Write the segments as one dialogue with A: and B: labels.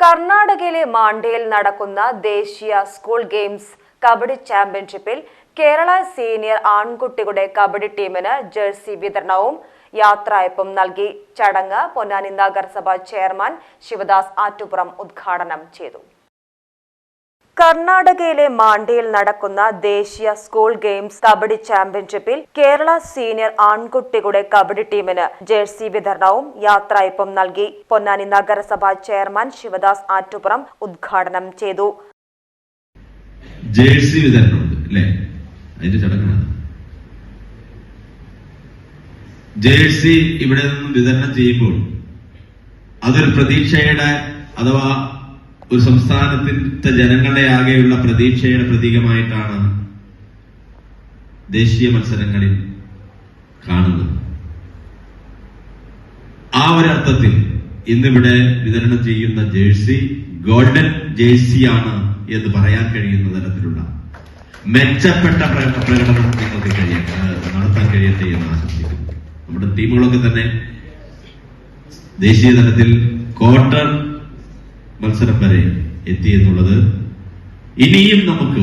A: കർണാടകയിലെ മാണ്ഡ്യയിൽ നടക്കുന്ന ദേശീയ സ്കൂൾ ഗെയിംസ് കബഡി ചാമ്പ്യൻഷിപ്പിൽ കേരള സീനിയർ ആൺകുട്ടികളുടെ കബഡി ടീമിന് ജേഴ്സി വിതരണവും യാത്രയപ്പും നൽകി. ചടങ്ങ് പൊന്നാനി നഗരസഭ ചെയർമാൻ ശിവദാസ് ആറ്റുപുറം ഉദ്ഘാടനം ചെയ്തു. കർണാടകയിലെ മാണ്ഡിയിൽ നടക്കുന്ന ദേശീയ സ്കൂൾ ഗെയിംസ് കബഡി ചാമ്പ്യൻഷിപ്പിൽ കേരള സീനിയർ ആൺകുട്ടികളുടെ കബഡി ടീമിന് ജേഴ്സി വിതരണവും യാത്രയപ്പും നൽകി. പൊന്നാനി നഗരസഭാ ചെയർമാൻ ശിവദാസ് ആറ്റുപുറം ഉദ്ഘാടനം ചെയ്തു.
B: ജേഴ്സി വിതരണമുണ്ട് അല്ലേ? ജേഴ്സി ഇവിടെ നിന്നും വിതരണം ചെയ്യുമ്പോൾ അതൊരു പ്രതീക്ഷയുടെ അഥവാ ഒരു സംസ്ഥാനത്തിന്റെ ജനങ്ങളുടെ ആകെയുള്ള പ്രതീക്ഷയുടെ പ്രതീകമായിട്ടാണ് ദേശീയ മത്സരങ്ങളിൽ കാണുന്നത്. ആ ഒരർത്ഥത്തിൽ ഇന്നിവിടെ വിതരണം ചെയ്യുന്ന ജേഴ്സി ഗോൾഡൻ ജേഴ്സിയാണ് എന്ന് പറയാൻ കഴിയുന്ന തരത്തിലുള്ള മെച്ചപ്പെട്ട പ്രകടനം നിങ്ങൾക്ക് കഴിയ നടത്താൻ കഴിയട്ടെ എന്ന് ആശംസിക്കുന്നു. നമ്മുടെ ടീമുകളൊക്കെ തന്നെ ദേശീയ തലത്തിൽ ക്വാർട്ടർ മത്സരം വരെ എത്തി എന്നുള്ളത് ഇനിയും നമുക്ക്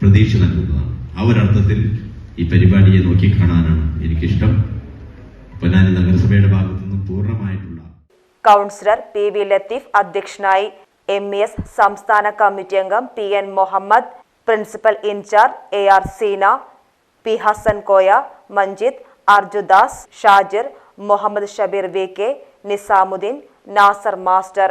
B: പ്രതീക്ഷ നൽകുന്നതാണ്. ആ ഒരർത്ഥത്തിൽ ഈ പരിപാടിയെ നോക്കി കാണാനാണ് എനിക്കിഷ്ടം. പൊന്നാനി നഗരസഭയുടെ ഭാഗത്തു നിന്നും പൂർണമായിട്ടുള്ള
A: കൗൺസിലർ പി വി ലത്തീഫ് അധ്യക്ഷനായി എം എസ് സംസ്ഥാന കമ്മിറ്റി അംഗം P N Muhammad principal in charge A R Seena P Hasan Koya Manjith Arjudas Shajir Muhammad Shabeer V K Nizamuddin Nasar master.